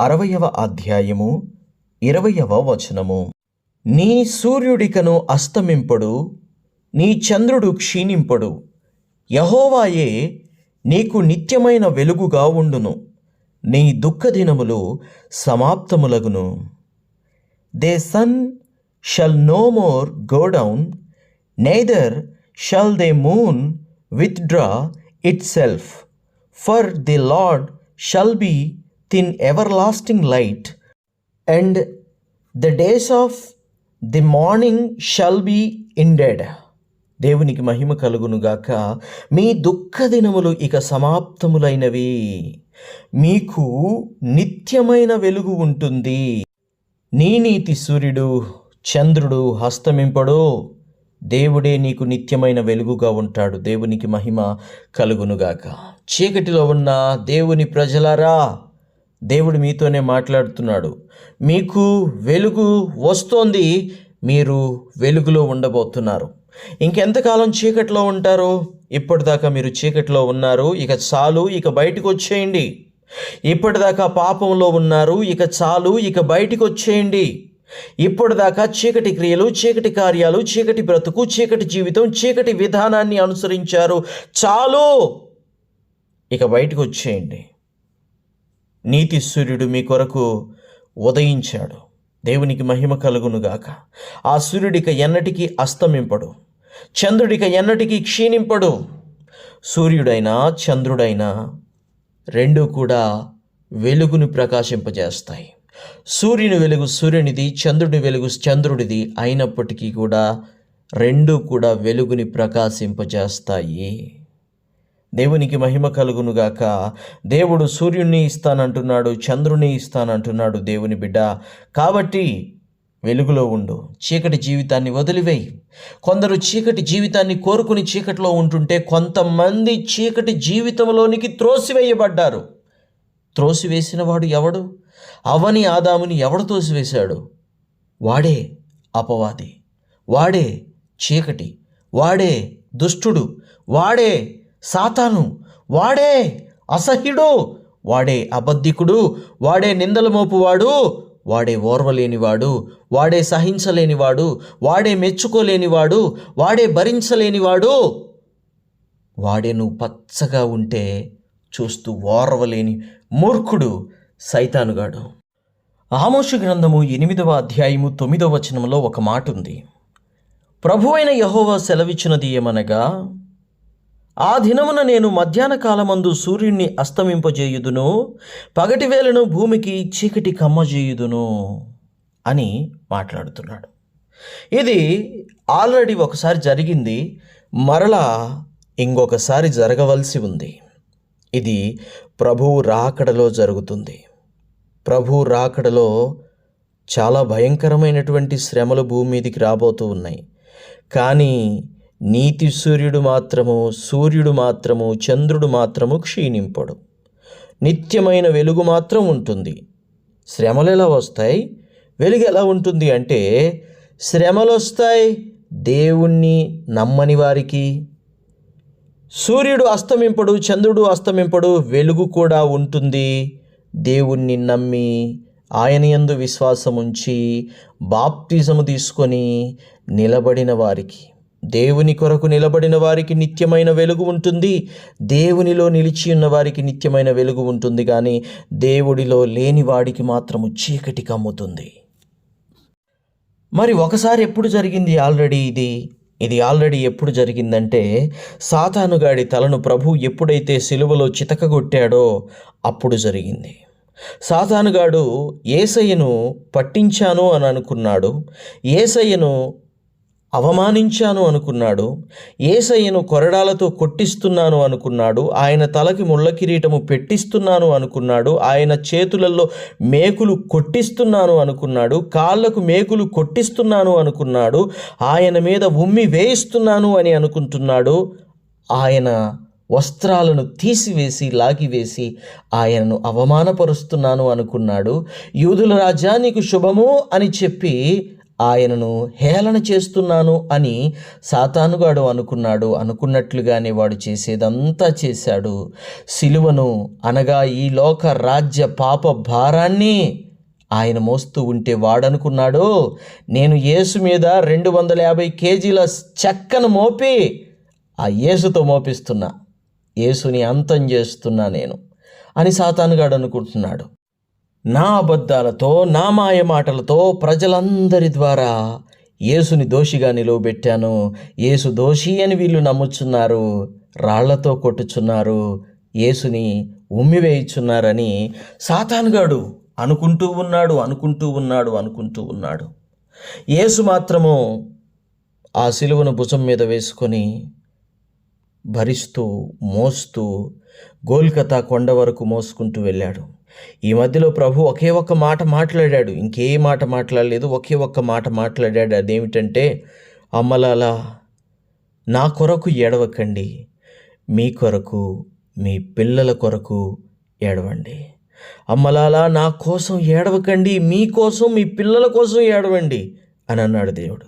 అరవయవ అధ్యాయము ఇరవయవ వచనము. నీ సూర్యుడికను అస్తమింపడు నీ చంద్రుడు క్షీణింపడు. యహోవాయే నీకు నిత్యమైన వెలుగుగా ఉండును. నీ దుఃఖదినములు సమాప్తములగును. The sun shall no more go down neither shall the moon withdraw itself for the Lord shall be thine everlasting light and the days of the mourning shall be ended దేవునికి మహిమ కలుగునుగాక మీ దుఃఖ దినములు ఇక సమాప్తములైనవి. మీకు నిత్యమైన వెలుగు ఉంటుంది. నీ నీతి సూర్యుడు చంద్రుడు హస్తమింపడు. దేవుడే నీకు నిత్యమైన వెలుగుగా ఉంటాడు. దేవునికి మహిమ కలుగునుగాక చీకటిలో ఉన్న దేవుని ప్రజలారా దేవుడు మీతోనే మాట్లాడుతున్నాడు. మీకు వెలుగు వస్తోంది మీరు వెలుగులో ఉండబోతున్నారు. ఇంకెంతకాలం చీకట్లో ఉంటారు? ఇప్పటిదాకా మీరు చీకట్లో ఉన్నారు ఇక చాలు ఇక బయటకు వచ్చేయండి. ఇప్పటిదాకా పాపంలో ఉన్నారు ఇక చాలు ఇక బయటికి వచ్చేయండి. ఇప్పటిదాకా చీకటి క్రియలు చీకటి కార్యాలు చీకటి బ్రతుకు చీకటి జీవితం చీకటి విధానాన్ని అనుసరించారు. చాలు ఇక బయటకు వచ్చేయండి. నీతి సూర్యుడు మీ కొరకు ఉదయించాడు. దేవునికి మహిమ కలుగునుగాక ఆ సూర్యుడిక ఎన్నటికీ అస్తమింపడు. చంద్రుడిక ఎన్నటికీ క్షీణింపడు. సూర్యుడైనా చంద్రుడైనా రెండు కూడా వెలుగుని ప్రకాశింపజేస్తాయి. సూర్యుని వెలుగు సూర్యునిది చంద్రుని వెలుగు చంద్రుడిది అయినప్పటికీ కూడా రెండు కూడా వెలుగుని ప్రకాశింపజేస్తాయి. దేవునికి మహిమ కలుగునుగాక దేవుడు సూర్యుణ్ణి ఇస్తానంటున్నాడు చంద్రుని ఇస్తానంటున్నాడు దేవుని బిడ్డ. కాబట్టి వెలుగులో ఉండు చీకటి జీవితాన్ని వదిలివేయి. కొందరు చీకటి జీవితాన్ని కోరుకుని చీకటిలో ఉంటుంటే కొంతమంది చీకటి జీవితంలోనికి త్రోసివేయబడ్డారు. త్రోసివేసిన వాడు ఎవడు? అవని ఆదాముని ఎవడు తోసివేశాడు? వాడే అపవాది వాడే చీకటి వాడే దుష్టుడు వాడే సాతాను వాడే అసహ్యుడు వాడే అబద్ధికుడు వాడే నిందల మోపువాడు వాడే ఓర్వలేనివాడు వాడే సహించలేనివాడు వాడే మెచ్చుకోలేనివాడు వాడే భరించలేనివాడు వాడే నువ్వు పచ్చగా ఉంటే చూస్తూ ఓర్వలేని మూర్ఖుడు సైతానుగాడు ఆమోషు గ్రంథము ఎనిమిదవ అధ్యాయము తొమ్మిదవ వచనంలో ఒక మాట ఉంది ప్రభువైన యహోవా సెలవిచ్చినది ఏమనగా ఆ దినమున నేను మధ్యాహ్న కాలమందు సూర్యుణ్ణి అస్తమింపజేయుదును పగటి వేళను భూమికి చీకటి కమ్మజేయుదును అని మాట్లాడుతున్నాడు. ఇది ఆల్రెడీ ఒకసారి జరిగింది మరలా ఇంకొకసారి జరగవలసి ఉంది. ఇది ప్రభువు రాకడలో జరుగుతుంది. ప్రభు రాకడలో చాలా భయంకరమైనటువంటి శ్రమలు భూమి మీదికి రాబోతూ ఉన్నాయి. కానీ నీతి సూర్యుడు మాత్రము సూర్యుడు మాత్రము చంద్రుడు మాత్రము క్షీణింపడు. నిత్యమైన వెలుగు మాత్రం ఉంటుంది. శ్రమలు ఎలా వస్తాయి? వెలుగు ఎలా ఉంటుంది అంటే శ్రమలు వస్తాయి దేవుణ్ణి నమ్మని వారికి. సూర్యుడు అస్తమింపడు చంద్రుడు అస్తమింపడు వెలుగు కూడా ఉంటుంది. దేవుణ్ణి నమ్మి ఆయన యందు విశ్వాసం ఉంచి బాప్తిజము తీసుకొని నిలబడిన వారికి. దేవుని కొరకు నిలబడిన వారికి నిత్యమైన వెలుగు ఉంటుంది. దేవునిలో నిలిచి ఉన్న వారికి నిత్యమైన వెలుగు ఉంటుంది కానీ దేవుడిలో లేని వాడికి మాత్రము చీకటి కమ్ముతుంది. మరి ఒకసారి ఎప్పుడు జరిగింది ఆల్రెడీ ఇది? ఇది ఆల్రెడీ ఎప్పుడు జరిగిందంటే సాతానుగాడి తలను ప్రభు ఎప్పుడైతే సిలువలో చితకగొట్టాడో అప్పుడు జరిగింది. సాతానుగాడు ఏసయ్యను పట్టించాను అని అనుకున్నాడు. ఏసయ్యను అవమానించాను అనుకున్నాడు. ఏసయ్యను కొరడాలతో కొట్టిస్తున్నాను అనుకున్నాడు. ఆయన తలకి ముళ్ళ కిరీటము పెట్టిస్తున్నాను అనుకున్నాడు. ఆయన చేతులలో మేకులు కొట్టిస్తున్నాను అనుకున్నాడు. కాళ్ళకు మేకులు కొట్టిస్తున్నాను అనుకున్నాడు. ఆయన మీద ఉమ్మి వేయిస్తున్నాను అని అనుకుంటున్నాడు. ఆయన వస్త్రాలను తీసివేసి లాగివేసి ఆయనను అవమానపరుస్తున్నాను అనుకున్నాడు. యూదుల రాజా నీకు శుభము అని చెప్పి ఆయనను హేళన చేస్తున్నాను అని సాతానుగాడు అనుకున్నాడు. అనుకున్నట్లుగానే వాడు చేసేదంతా చేశాడు. సిలువను అనగా ఈ లోక రాజ్య పాప భారాన్ని ఆయన మోస్తూ ఉంటే వాడనుకున్నాడు. నేను యేసు మీద రెండు వందల యాభై కేజీల చెక్కను మోపి ఆ యేసుతో మోపిస్తున్నా. యేసుని అంతం చేస్తున్నా నేను అని సాతానుగాడు అనుకుంటున్నాడు. నా అబద్ధాలతో నా మాయ మాటలతో ప్రజలందరి ద్వారా యేసుని దోషిగా నిలువబెట్టాను. యేసు దోషి అని వీళ్ళు నమ్ముచున్నారు. రాళ్ళతో కొట్టుచున్నారు. యేసుని ఉమ్మివేయుచున్నారని సాతానుగాడు అనుకుంటూ ఉన్నాడు అనుకుంటూ ఉన్నాడు అనుకుంటూ ఉన్నాడు. యేసు మాత్రము ఆ సిలువను భుజం మీద వేసుకొని భరిస్తూ మోస్తూ గోల్కతా కొండ వరకు మోసుకుంటూ వెళ్ళాడు. ఈ మధ్యలో ప్రభు ఒకే ఒక్క మాట మాట్లాడాడు. ఇంకే మాట మాట్లాడలేదు. ఒకే ఒక్క మాట మాట్లాడాడు. అదేమిటంటే అమ్మలాలా నా కొరకు ఏడవకండి. మీ కొరకు మీ పిల్లల కొరకు ఏడవండి. అమ్మలాలా నా కోసం ఏడవకండి. మీ కోసం మీ పిల్లల కోసం ఏడవండి అని అన్నాడు దేవుడు.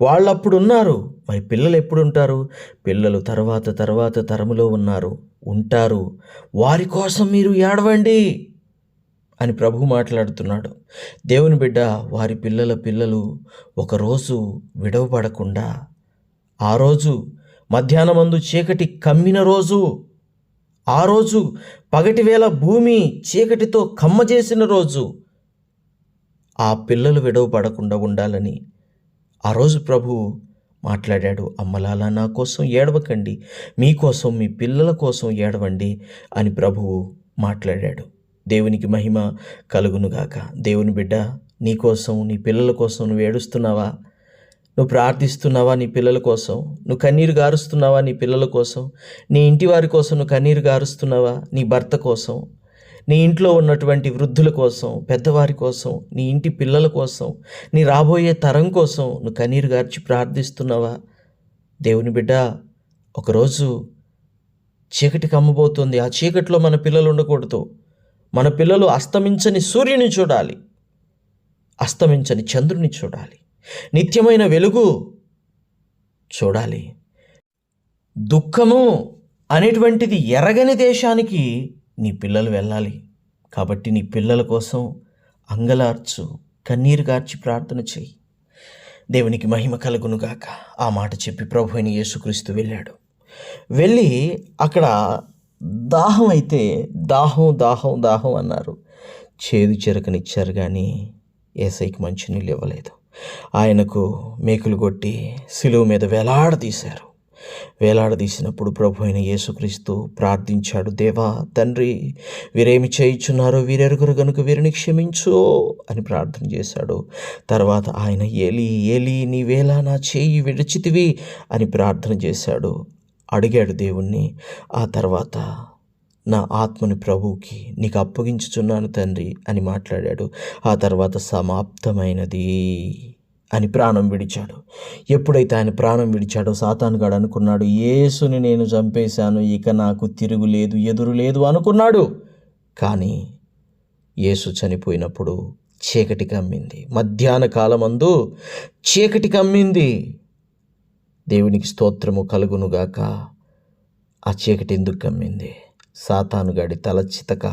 వాళ్ళు అప్పుడు ఉన్నారు మరి పిల్లలు ఎప్పుడు ఉంటారు పిల్లలు తర్వాత తర్వాత తరములో ఉన్నారు. ఉంటారు. వారి కోసం మీరు ఏడవండి. అని ప్రభు మాట్లాడుతున్నాడు. దేవుని బిడ్డ వారి పిల్లల పిల్లలు ఒకరోజు విడవబడకుండా ఆ రోజు మధ్యాహ్నమందు చీకటి కమ్మిన రోజు ఆ రోజు పగటివేళ భూమి చీకటితో కమ్మజేసిన రోజు ఆ పిల్లలు విడవబడకుండా ఉండాలని ఆ రోజు ప్రభు మాట్లాడాడు. అమ్మలాలా నా కోసం ఏడవకండి మీకోసం మీ పిల్లల కోసం ఏడవండి అని ప్రభువు మాట్లాడాడు. దేవునికి మహిమ కలుగునుగాక దేవుని బిడ్డ నీ కోసం నీ పిల్లల కోసం నువ్వు ఏడుస్తున్నావా? నువ్వు ప్రార్థిస్తున్నావా నీ పిల్లల కోసం? నువ్వు కన్నీరు గారుస్తున్నావా నీ పిల్లల కోసం? నీ ఇంటి వారి కోసం నువ్వు కన్నీరు గారుస్తున్నావా నీ భర్త కోసం? నీ ఇంట్లో ఉన్నటువంటి వృద్ధుల కోసం పెద్దవారి కోసం నీ ఇంటి పిల్లల కోసం నీ రాబోయే తరం కోసం నువ్వు కన్నీరు గార్చి ప్రార్థిస్తున్నావా? దేవుని బిడ్డ ఒకరోజు చీకటి కమ్మబోతుంది. ఆ చీకటిలో మన పిల్లలు ఉండకూడదు. మన పిల్లలు అస్తమించని సూర్యుని చూడాలి. అస్తమించని చంద్రుని చూడాలి. నిత్యమైన వెలుగు చూడాలి. దుఃఖము అనేటువంటిది ఎరగని దేశానికి నీ పిల్లలు వెళ్ళాలి. కాబట్టి నీ పిల్లల కోసం అంగలార్చు కన్నీరు గార్చి ప్రార్థన చేయి దేవునికి మహిమ కలుగునుగాక ఆ మాట చెప్పి ప్రభు అయిన యేసుక్రీస్తు వెళ్ళాడు. వెళ్ళి అక్కడ దాహం అయితే దాహం దాహం దాహం అన్నారు. చేదు చెరకనిచ్చారు కానీ ఏసైకి మంచినీళ్ళు ఇవ్వలేదు. ఆయనకు మేకులు కొట్టి సిలువు మీద వేలాడదీశారు వేలాడదీసినప్పుడు ప్రభు అయిన యేసుక్రీస్తు ప్రార్థించాడు దేవా తండ్రి వీరేమి చేయించున్నారో వీరెరుగురు గనుక వీరిని క్షమించు అని ప్రార్థన చేశాడు. తర్వాత ఆయన ఏలి ఏలి నీవేలా నా చేయి విడిచితివి అని ప్రార్థన చేశాడు. అడిగాడు దేవుణ్ణి. ఆ తర్వాత నా ఆత్మని ప్రభువుకి నీకు అప్పగించుచున్నాను తండ్రి అని మాట్లాడాడు. ఆ తర్వాత సమాప్తమైనది అని ప్రాణం విడిచాడు. ఎప్పుడైతే ఆయన ప్రాణం విడిచాడో సాతానుగాడు అనుకున్నాడు యేసుని నేను చంపేశాను ఇక నాకు తిరుగులేదు ఎదురు లేదు అనుకున్నాడు. కానీ యేసు చనిపోయినప్పుడు చీకటి కమ్మింది. మధ్యాహ్న కాలమందు చీకటి కమ్మింది. దేవునికి స్తోత్రము కలుగునుగాక ఆ చీకటి ఎందుకు కమ్మింది? సాతానుగాడి తల చితక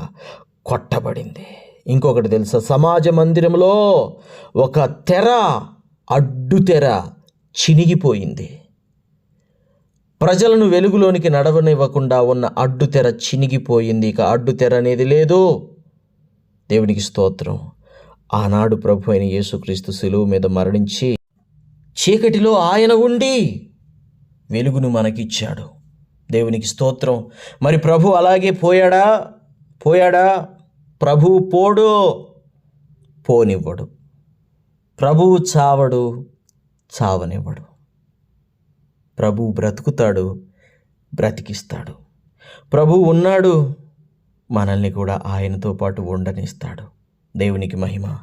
కొట్టబడింది. ఇంకొకటి తెలుసా? సమాజ మందిరంలో ఒక తెర అడ్డు తెర చినిగిపోయింది. ప్రజలను వెలుగులోనికి నడవనివ్వకుండా ఉన్న అడ్డు తెర చినిగిపోయింది. ఇక అడ్డు తెర అనేది లేదు. దేవునికి స్తోత్రం. ఆనాడు ప్రభు అయిన యేసుక్రీస్తు శిలువు మీద మరణించి చీకటిలో ఆయన ఉండి వెలుగును మనకిచ్చాడు. దేవునికి స్తోత్రం. మరి ప్రభు అలాగే పోయాడా? పోయాడా? ప్రభువు పోడు పోనివ్వడు. ప్రభువు చావడు చావనివ్వడు. ప్రభు బ్రతుకుతాడు బ్రతికిస్తాడు. ప్రభు ఉన్నాడు మనల్ని కూడా ఆయనతో పాటు ఉండనిస్తాడు. దేవునికి మహిమ.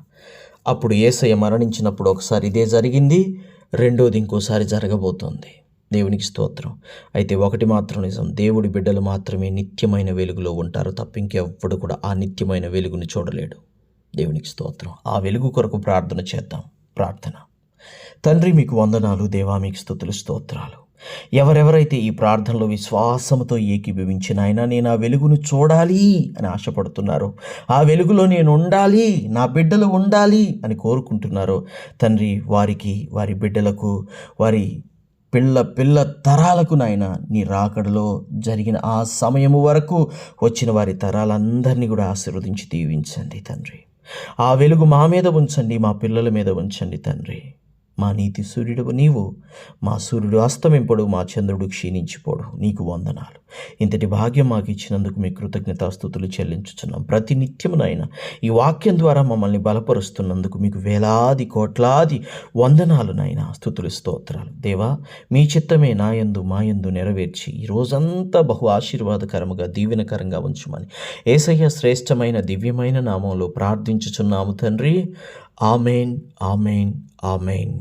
అప్పుడు ఏసయ్య మరణించినప్పుడు ఒకసారి ఇదే జరిగింది. రెండోది ఇంకోసారి జరగబోతోంది. దేవునికి స్తోత్రం. అయితే ఒకటి మాత్రం నిజం. దేవుడి బిడ్డలు మాత్రమే నిత్యమైన వెలుగులో ఉంటారు తప్ప ఇంకెవ్వడు కూడా ఆ నిత్యమైన వెలుగుని చూడలేడు. దేవునికి స్తోత్రం. ఆ వెలుగు కొరకు ప్రార్థన చేద్దాం. ప్రార్థన. తండ్రి మీకు వందనాలు. దేవా మీకు స్థుతులు స్తోత్రాలు. ఎవరెవరైతే ఈ ప్రార్థనలో విశ్వాసంతో ఏకీభవించినాయన నేను ఆ వెలుగును చూడాలి అని ఆశపడుతున్నారో ఆ వెలుగులో నేను ఉండాలి నా బిడ్డలు ఉండాలి అని కోరుకుంటున్నారో తండ్రి వారికి వారి బిడ్డలకు వారి పిల్ల పిల్ల తరాలకు నాయన నీ రాకడలో జరిగిన ఆ సమయము వరకు వచ్చిన వారి తరాలందరినీ కూడా ఆశీర్వదించి దీవించండి తండ్రి. ఆ వెలుగు మా మీద ఉంచండి మా పిల్లల మీద ఉంచండి తండ్రి. మా నీతి సూర్యుడు నీవు మా సూర్యుడు అస్తమింపడు మా చంద్రుడు క్షీణించిపోడు. నీకు వందనాలు. ఇంతటి భాగ్యం మాకు ఇచ్చినందుకు మీ కృతజ్ఞతాస్థుతులు చెల్లించుచున్నాం. ప్రతి నిత్యమునైనా ఈ వాక్యం ద్వారా మమ్మల్ని బలపరుస్తున్నందుకు మీకు వేలాది కోట్లాది వందనాలు నాయన స్థుతులు స్తోత్రాలు. దేవా మీ చిత్తమే నాయందు మాయందు నెరవేర్చి ఈ రోజంతా బహు ఆశీర్వాదకరముగా దీవెనకరంగా ఉంచుమని ఏసయ్య శ్రేష్టమైన దివ్యమైన నామంలో ప్రార్థించుచున్నాము తండ్రి. Amen amen amen